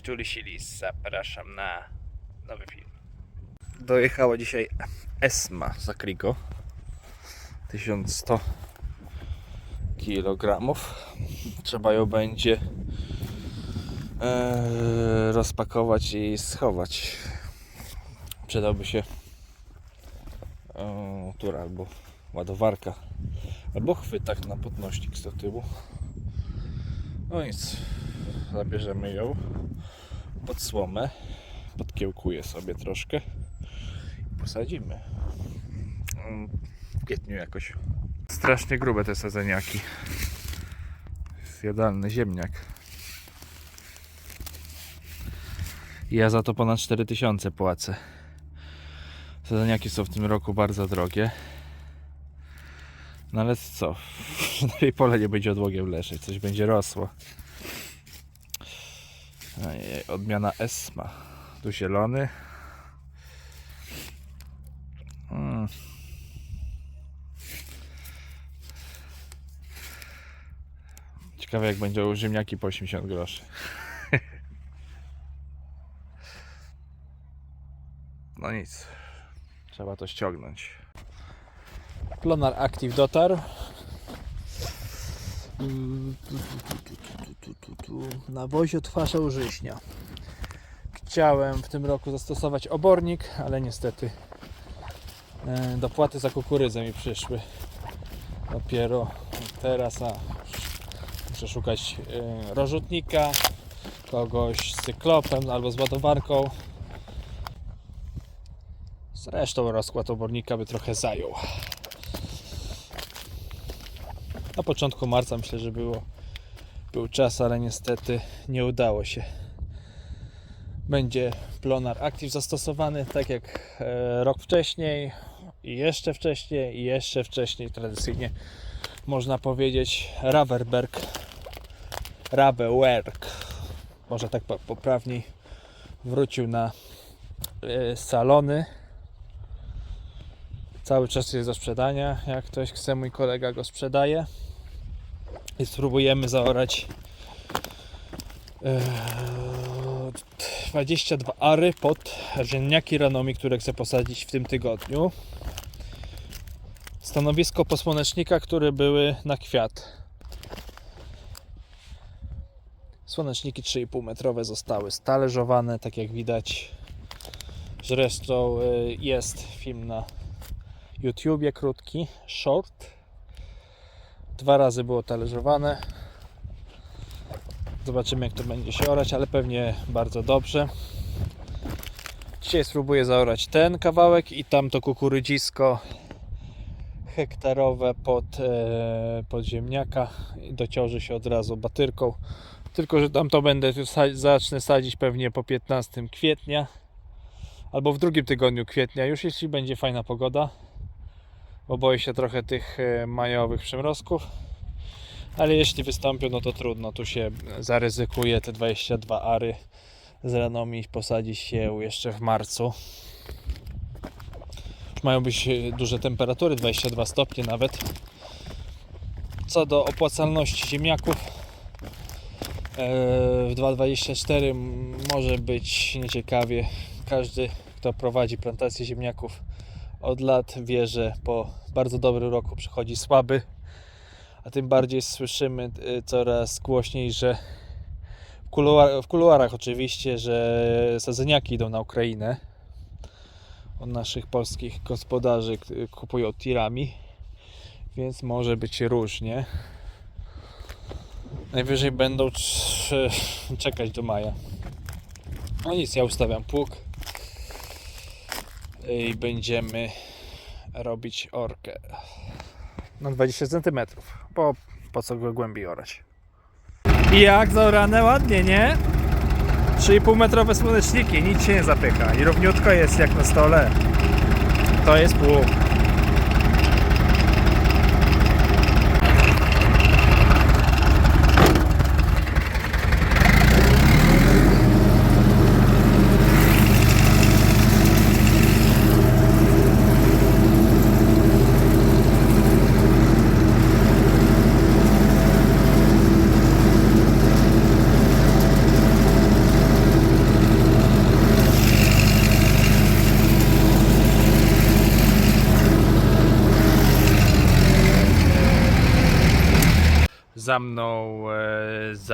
Cześć, tu Lisilis. Zapraszam na nowy film. Dojechała dzisiaj Esma za Kriko. 1100 kg. Trzeba ją będzie e, rozpakować i schować. Przydałby się e, albo ładowarka, albo chwytak na podnośnik z tyłu. No nic, zabierzemy ją pod słomę, podkiełkuję sobie troszkę i posadzimy. W kwietniu jakoś. Strasznie grube te sadzeniaki. Jest jadalny ziemniak. Ja za to ponad 4000 płacę. Sadzeniaki są w tym roku bardzo drogie. No ale co? Przynajmniej pole nie będzie odłogiem leżeć, coś będzie rosło. Ojej, odmiana Esma. Tu zielony. Mm. Ciekawe jak będą ziemniaki po 80 groszy. No nic. Trzeba to ściągnąć. Plonar Active dotarł tu, tu, tu. Na wozie odtwarzał żyśnia. Chciałem w tym roku zastosować obornik, ale niestety e, dopłaty za kukurydzę mi przyszły. Dopiero teraz a, muszę szukać e, rozrzutnika, kogoś z cyklopem albo z ładowarką. Zresztą rozkład obornika by trochę zajął. Na początku marca myślę, że było był czas, ale niestety nie udało się. Będzie Plonar Active zastosowany tak jak e, rok wcześniej i jeszcze wcześniej i jeszcze wcześniej tradycyjnie można powiedzieć Raverberg Rabewerk może tak po- poprawniej wrócił na e, salony Cały czas jest do sprzedania. Jak ktoś chce, mój kolega go sprzedaje. I spróbujemy zaorać e, 22 ary pod ziemniaki ranomi, które chcę posadzić w tym tygodniu. Stanowisko posłonecznika, które były na kwiat. Słoneczniki 3,5 metrowe zostały stależowane, tak jak widać. Zresztą e, jest film na YouTubie krótki, short. Dwa razy było talerzowane. Zobaczymy jak to będzie się orać, ale pewnie bardzo dobrze. Dzisiaj spróbuję zaorać ten kawałek i tamto kukurydzisko hektarowe pod, e, pod ziemniaka dociąży się od razu batyrką. Tylko, że tam to będę zacznę sadzić pewnie po 15 kwietnia albo w drugim tygodniu kwietnia, już jeśli będzie fajna pogoda bo boję się trochę tych e, majowych przymrozków. Ale jeśli wystąpią, no to trudno. Tu się zaryzykuje te 22 ary z ranomi posadzi się jeszcze w marcu. Mają być e, duże temperatury, 22 stopnie nawet. Co do opłacalności ziemniaków, e, w 2.24 może być nieciekawie. Każdy, kto prowadzi plantację ziemniaków, od lat wie, że po bardzo dobrym roku przychodzi słaby, a tym bardziej słyszymy y, coraz głośniej, że w, kuluar, w kuluarach oczywiście, że sadzeniaki idą na Ukrainę. Od naszych polskich gospodarzy kupują tirami, więc może być różnie. Najwyżej będą cz- czekać do maja. No nic, ja ustawiam pług i będziemy robić orkę na 20 cm, bo po co go głębiej orać. I jak zaorane ładnie, nie? 3,5 metrowe słoneczniki, nic się nie zapycha i równiutko jest jak na stole. To jest pług.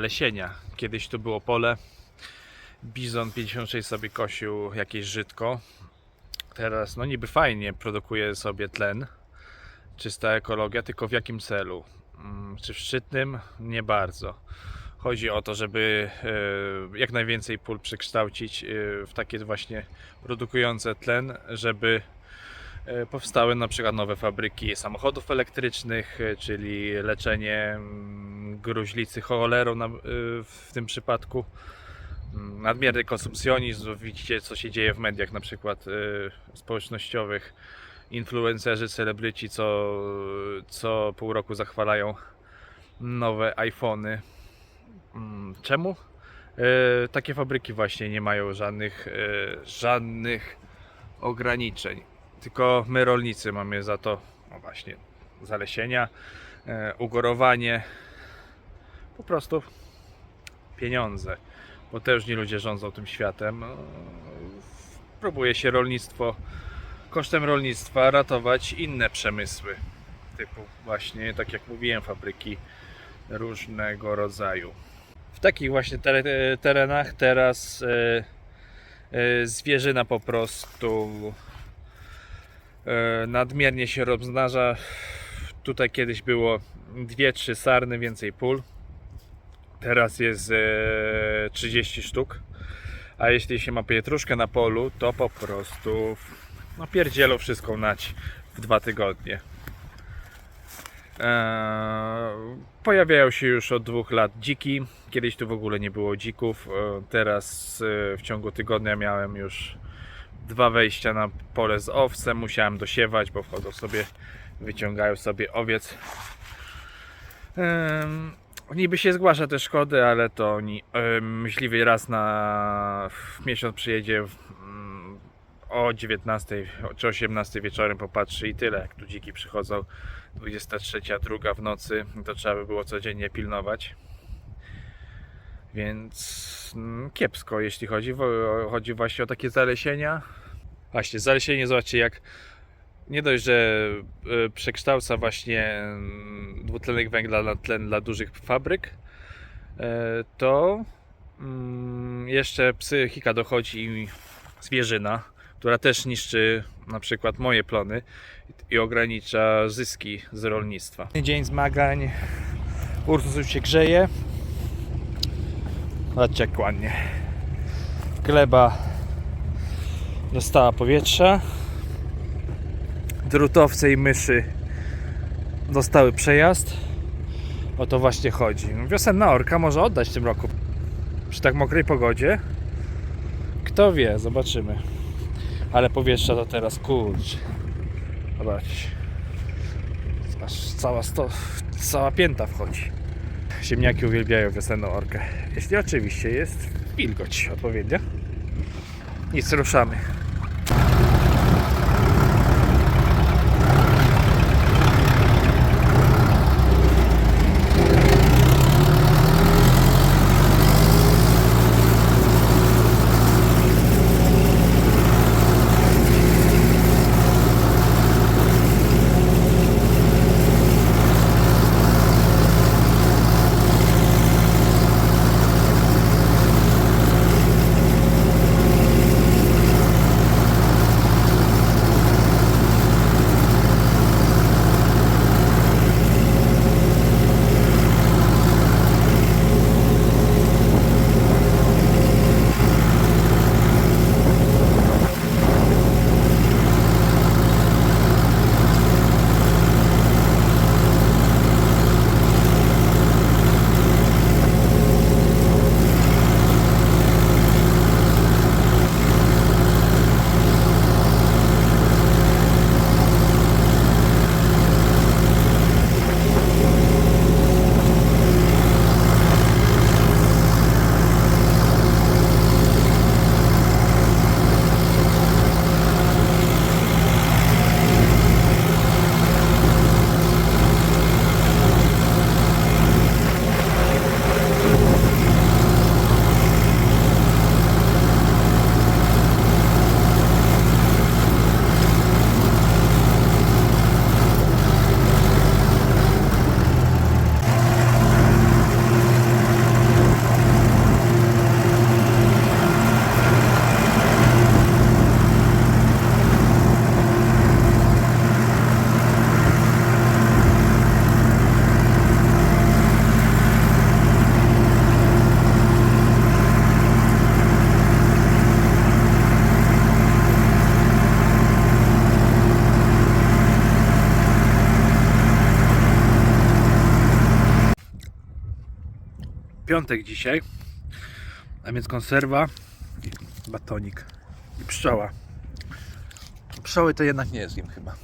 Zalesienia. Kiedyś tu było pole. Bizon 56 sobie kosił jakieś żytko. Teraz, no niby fajnie, produkuje sobie tlen. Czysta ekologia, tylko w jakim celu? Mm, Czy w szczytnym? Nie bardzo. Chodzi o to, żeby e, jak najwięcej pól przekształcić e, w takie właśnie produkujące tlen, żeby powstały na przykład nowe fabryki samochodów elektrycznych, e, czyli leczenie mm, gruźlicy cholerą e, w tym przypadku. Mm, Nadmierny konsumpcjonizm, widzicie co się dzieje w mediach na przykład e, społecznościowych. Influencerzy, celebryci co, co pół roku zachwalają nowe iPhony. Mm, Czemu? E, takie fabryki właśnie nie mają żadnych, e, żadnych ograniczeń. Tylko my rolnicy mamy za to no właśnie zalesienia, e, ugorowanie, po prostu pieniądze. Potężni ludzie rządzą tym światem. No, Próbuje się rolnictwo kosztem rolnictwa ratować inne przemysły. Typu właśnie, tak jak mówiłem, fabryki różnego rodzaju. W takich właśnie tere- terenach teraz e, e, zwierzyna po prostu nadmiernie się rozmnaża. Tutaj kiedyś było dwie, trzy sarny, więcej pól. Teraz jest e, 30 sztuk. A jeśli się ma pietruszkę na polu, to po prostu no wszystko nać w dwa tygodnie. Eee, pojawiają się już od dwóch lat dziki. Kiedyś tu w ogóle nie było dzików. Eee, teraz e, w ciągu tygodnia miałem już dwa wejścia na pole z owcem. Musiałem dosiewać, bo wchodzą sobie, wyciągają sobie owiec. Em, Niby się zgłasza te szkody, ale to oni em, myśliwy raz na w miesiąc przyjedzie w- mm, o 19 czy 18 wieczorem popatrzy i tyle. Jak tu dziki przychodzą 23, druga w nocy, to trzeba by było codziennie pilnować. Więc mm, kiepsko, jeśli chodzi, chodzi właśnie o takie zalesienia. Właśnie, zalesienie, zobaczcie jak nie dość, że e, przekształca właśnie mm, dwutlenek węgla na tlen dla dużych fabryk, e, to mm, jeszcze psychika dochodzi i zwierzyna, która też niszczy na przykład moje plony i ogranicza zyski z rolnictwa. Dzień zmagań. Ursus już się grzeje. Zobaczcie jak ładnie. Gleba dostała powietrza drutowce i myszy dostały przejazd. O to właśnie chodzi. Wiosenna orka może oddać w tym roku. Przy tak mokrej pogodzie. Kto wie, zobaczymy. Ale powietrza to teraz kurcz. Zobaczcie. Aż cała, sto, cała pięta wchodzi. Ziemniaki uwielbiają wiosenną orkę. Jeśli oczywiście jest wilgoć odpowiednia. Nic, ruszamy. Piątek dzisiaj, a więc konserwa, batonik i pszczoła. Pszczoły to jednak nie zjem chyba.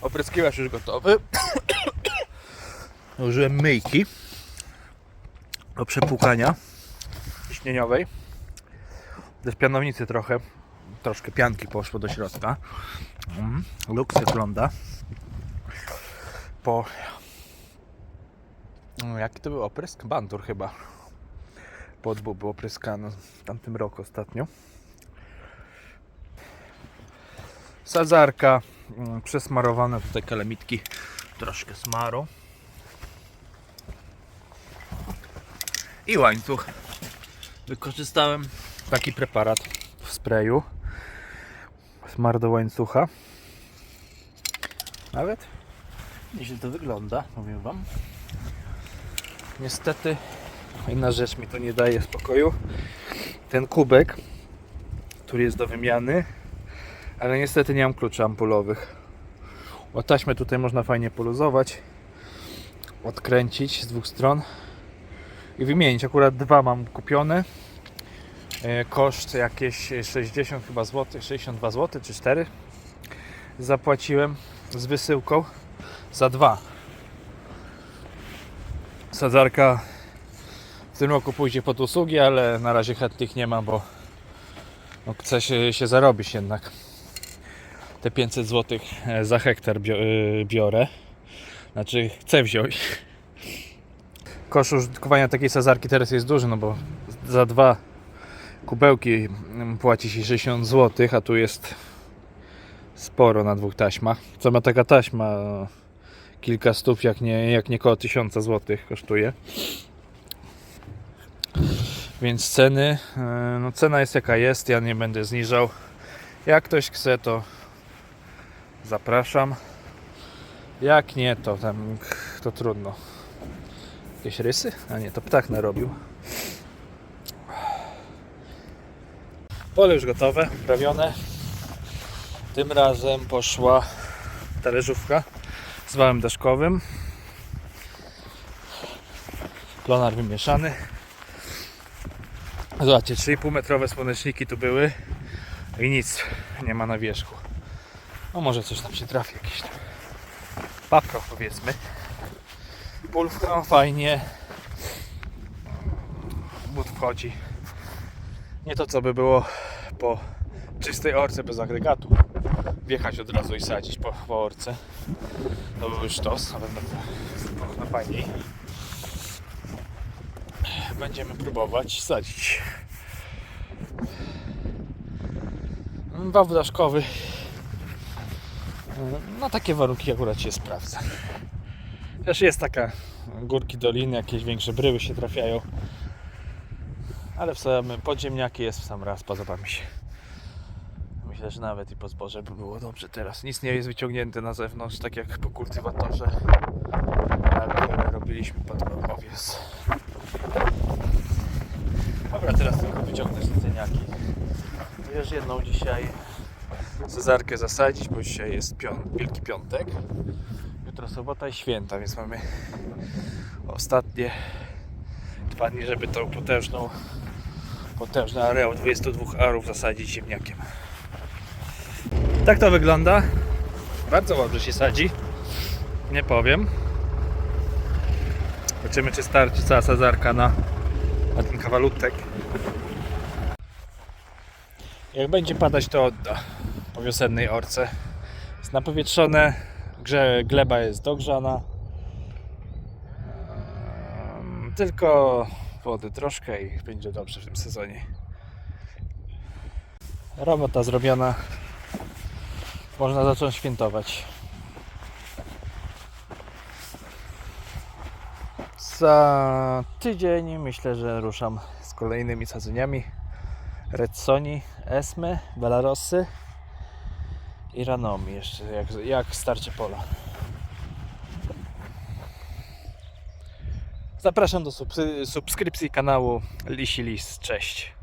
Opryskiwacz już gotowy. Użyłem myjki do przepłukania śnieniowej. Ze pianownicy trochę, troszkę pianki poszło do środka. Mm, Lux wygląda. Po... No, Jaki to był oprysk? Bantur chyba. Podbół był opryskany w tamtym roku ostatnio. Sadzarka, mm, przesmarowane tutaj kalemitki, troszkę smaru. I łańcuch. Wykorzystałem taki preparat w sprayu. Smar do łańcucha. Nawet nieźle to wygląda, powiem Wam. Niestety, inna rzecz mi to nie daje spokoju. Ten kubek, który jest do wymiany, ale niestety nie mam kluczy ampulowych. O taśmę tutaj można fajnie poluzować, odkręcić z dwóch stron i wymienić. Akurat dwa mam kupione. E, Koszt jakieś 60 chyba złotych, 62 zł czy 4 zapłaciłem z wysyłką za dwa. Sadzarka w tym roku pójdzie pod usługi, ale na razie chętnych nie ma, bo no, chce się, się zarobić jednak. Te 500 zł za hektar y, biorę. Znaczy chcę wziąć. Koszt użytkowania takiej sadzarki teraz jest duży, no bo za dwa kubełki mm, płaci się 60 zł, a tu jest sporo na dwóch taśmach. Co ma taka taśma? Kilka stów, jak nie, jak nie koło 1000 zł kosztuje. Więc ceny, e, no cena jest jaka jest, ja nie będę zniżał. Jak ktoś chce, to zapraszam. Jak nie, to tam to trudno. Jakieś rysy? A nie, to ptak narobił. Pole już gotowe, prawione. Tym razem poszła talerzówka z wałem deszkowym. Klonar wymieszany. Zobaczcie, 3,5 metrowe słoneczniki tu były i nic nie ma na wierzchu. No może coś tam się trafi jakieś tam. Papka powiedzmy. Pulwka fajnie. But wchodzi. Nie to co by było po czystej orce bez agregatu. Wjechać od razu i sadzić po, po orce. To był sztos, ale na, na fajniej. Będziemy próbować sadzić. Wał daszkowy. Na takie warunki akurat się sprawdza. Też jest taka górki, doliny, jakieś większe bryły się trafiają. Ale w podziemniaki jest w sam raz, podoba mi się. Myślę, że nawet i po zboże by było dobrze teraz. Nic nie jest wyciągnięte na zewnątrz, tak jak po kultywatorze. Jak robiliśmy pod owiec. Dobra, teraz tylko wyciągnę sceniaki. Wiesz, jedną dzisiaj Cezarkę zasadzić, bo dzisiaj jest pią- Wielki Piątek. Jutro sobota i święta, więc mamy ostatnie dwa dni, żeby tą potężną potężny areał 22 arów zasadzić ziemniakiem. Tak to wygląda. Bardzo dobrze się sadzi. Nie powiem. Zobaczymy czy starczy cała sadzarka na, na ten kawalutek. Jak będzie padać to odda po wiosennej orce. Jest napowietrzone, grze, gleba jest dogrzana. Ehm, Tylko wody troszkę i będzie dobrze w tym sezonie. Robota zrobiona. Można zacząć świętować. Za tydzień myślę, że ruszam z kolejnymi sadzeniami. Redsoni, Esmy, Belarosy i Ranomi jeszcze, jak, jak starcie pola. Zapraszam do subskrypcji kanału Lisi Lis. Cześć.